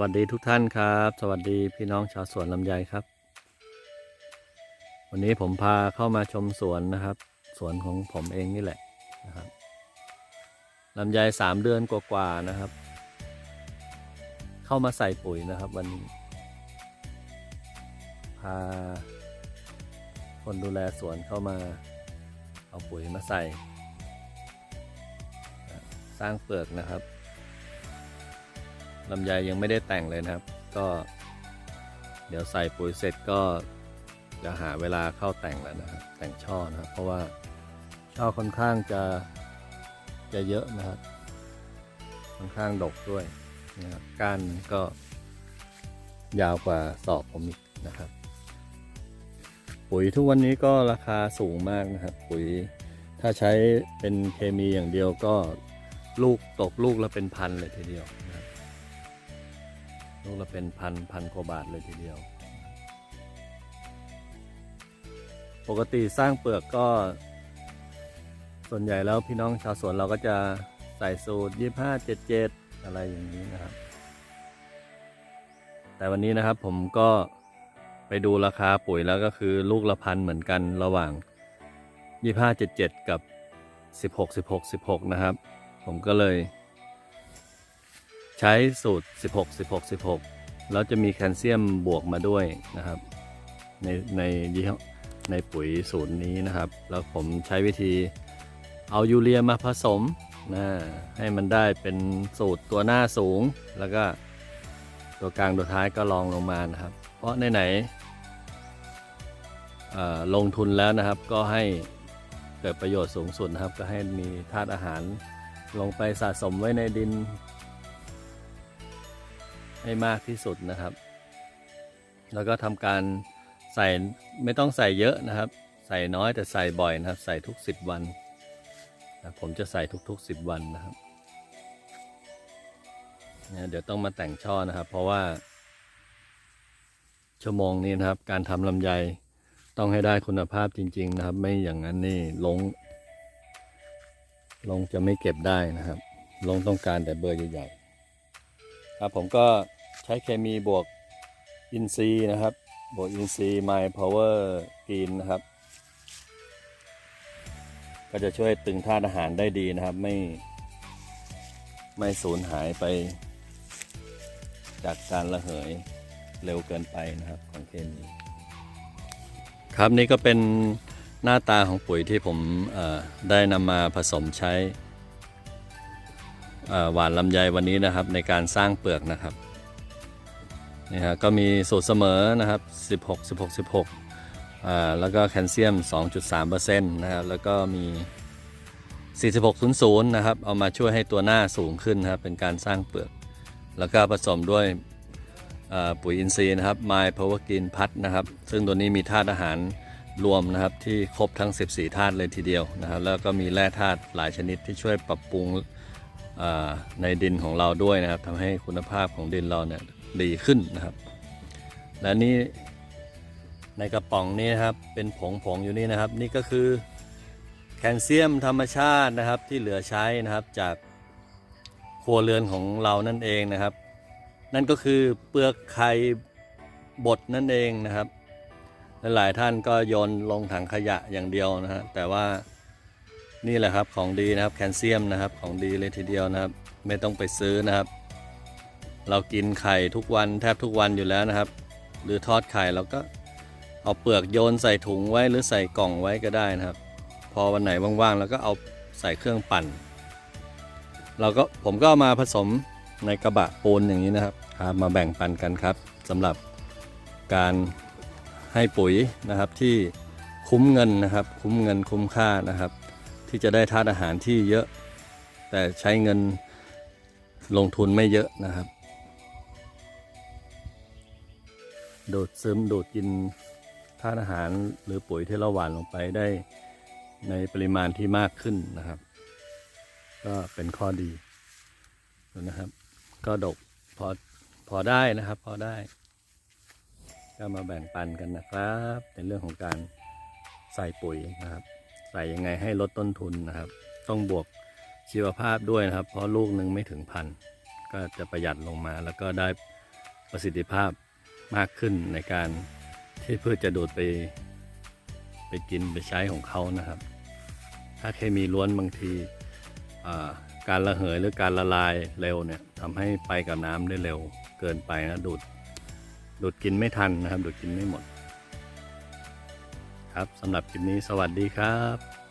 วัสดีทุกท่านครับ สวัสดีพี่น้องชาวสวนลำไยครับ วันนี้ผมพาเข้ามาชมสวนนะครับ สวนของผมเองนี่แหละนะครับลำไยสามเดือนกว่าๆนะครับ เข้ามาใส่ปุ๋ยนะครับ วันนี้ พา คนดูแลสวนเข้ามา เอาปุ๋ยมาใส่ สร้างเปลือกนะครับ ลำไยยังไม่ได้แต่งเลยนะครับ ก็เดี๋ยวใส่ปุ๋ยเสร็จก็จะหาเวลาเข้าแต่งแล้วนะครับ แต่งช่อนะครับ เพราะว่าช่อค่อนข้างจะจะเยอะนะครับ ค่อนข้างดกด้วยนะครับก้านก็ยาวกว่าศอกผมอีกนะครับ ปุ๋ยทุกวันนี้ก็ราคาสูงมากนะครับ ปุ๋ยถ้าใช้เป็นเคมีอย่างเดียวก็ลูกตกลูกละเป็นพันเลยทีเดียวนะ ลูกละเป็นพันพันกว่าบาทเลยทีเดียว ปกติสร้างเปลือกก็ ส่วนใหญ่แล้วพี่น้องชาวสวนเราก็จะใส่สูตรยี่ห้าเจ็ดเจ็ดอะไรอย่างนี้นะครับ แต่วันนี้นะครับผมก็ไปดูราคาปุ๋ยแล้วก็คือลูกละพันเหมือนกันระหว่างยี่ห้าเจ็ดเจ็ดกับสิบหกสิบหกสิบหกนะครับ ผมก็เลย ใช้สูตร 16 16 16 แล้วจะมีแคลเซียมบวกมาด้วยนะครับ ในในยี่ห้อในปุ๋ยสูตรนี้นะครับ แล้วผมใช้วิธีเอายูเรียมาผสมนะให้มันได้เป็นสูตรตัวหน้าสูง แล้วก็ตัวกลางตัวท้ายก็ลองลงมานะครับ เพราะไหนๆลงทุนแล้วนะครับก็ให้เกิดประโยชน์สูงสุดนะครับ ก็ให้มีธาตุอาหารลงไปสะสมไว้ในดิน ให้มากที่สุดนะครับ แล้วก็ทำการใส่ไม่ต้องใส่เยอะนะครับ ใส่น้อยแต่ใส่บ่อยนะครับ ใส่ทุก 10 วันผมจะใส่ทุกๆ 10 วันนะครับเนี่ยเดี๋ยวต้องมาแต่งช่อนะครับ เพราะว่า ชั่วโมงนี้นะครับ การทำลำไยต้องให้ได้คุณภาพจริง ๆ นะครับ ไม่อย่างนั้นนี่ลง ลงจะไม่เก็บได้นะครับ ลงต้องการแต่เบอร์ใหญ่ๆครับผมก็ ใช้เคมีบวกอินซีนะครับ บวกอินซีย์ My Power Green นะครับ ก็จะช่วยตึงธาตุอาหารได้ดีนะครับ ไม่ไม่สูญหายไป จากการระเหยเร็วเกินไปนะครับของเคมีครับนี่ก็เป็นหน้าตาของปุ๋ยที่ผมได้นำมาผสมใช้หวานลำไยวันนี้นะครับในการสร้างเปลือกนะครับ นี่ฮะก็มีสูตรเสมอนะครับ 16 16 16อ่าแล้วก็แคลเซียม 2.3%นะครับแล้วก็มี 4600 นะครับ เอามาช่วยให้ตัวหน้าสูงขึ้นนะครับ เป็นการสร้างเปลือก แล้วก็ผสมด้วยปุ๋ยอินทรีย์นะครับ My Power Green พัดนะครับ ซึ่งตัวนี้มีธาตุอาหารรวมนะครับที่ครบทั้ง 14 ธาตุเลยทีเดียวนะครับ แล้วก็มีแร่ธาตุหลายชนิดที่ช่วยปรับปรุงในดินของเราด้วยนะครับทำให้คุณภาพของดินเราเนี่ย ดีขึ้นนะครับ และนี่ในกระป๋องนี้นะครับเป็นผงผงๆอยู่นี่นะครับ นี่ก็คือแคลเซียมธรรมชาตินะครับที่เหลือใช้นะครับจากครัวเรือนของเรานั่นเองนะครับ นั่นก็คือเปลือกไข่บดนั่นเองนะครับหลายๆท่านก็โยนลงถังขยะอย่างเดียวนะฮะแต่ว่านี่แหละครับของดีนะครับแคลเซียมนะครับของดีเลยทีเดียวนะครับ ไม่ต้องไปซื้อนะครับ เรากินไข่ทุกวันแทบทุกวันอยู่แล้วนะครับ หรือทอดไข่เราก็เอาเปลือกโยนใส่ถุงไว้หรือใส่กล่องไว้ก็ได้นะครับ พอวันไหนว่างๆเราก็เอาใส่เครื่องปั่น เราก็ผมก็ามาผสมในกระบะปูนอย่างนี้นะครับครับมาแบ่งปันกันครับสำหรับการให้ปุ๋ยนะครับที่คุ้มเงินนะครับ คุ้มเงินคุ้มค่านะครับ ที่จะได้ธาตุอาหารที่เยอะ แต่ใช้เงินลงทุนไม่เยอะนะครับ ดูดซึมดูดกินธาตุอาหารหรือปุ๋ยที่เราหว่านลงไปได้ในปริมาณที่มากขึ้นนะครับ ก็เป็นข้อดีนะครับ ก็ดกพอพอได้นะครับ พอได้ ก็มาแบ่งปันกันนะครับ ในเรื่องของการใส่ปุ๋ยนะครับ ใส่ยังไงให้ลดต้นทุนนะครับ ต้องบวกชีวภาพด้วยนะครับ เพราะลูกหนึ่งไม่ถึงพันก็จะประหยัดลงมาแล้วก็ได้ประสิทธิภาพ มากขึ้นในการที่เพืชจะดูดไป ไปกินไปใช้ของเขานะครับ ถ้าเคมีล้วนบางทีการระเหยหรือการละลายเร็วเนี่ยทำให้ไปกับน้ำได้เร็วเกินไปนะดูดดูดกินไม่ทันนะครับ ดูดกินไม่หมด ครับสำหรับคลิปนี้สวัสดีครับ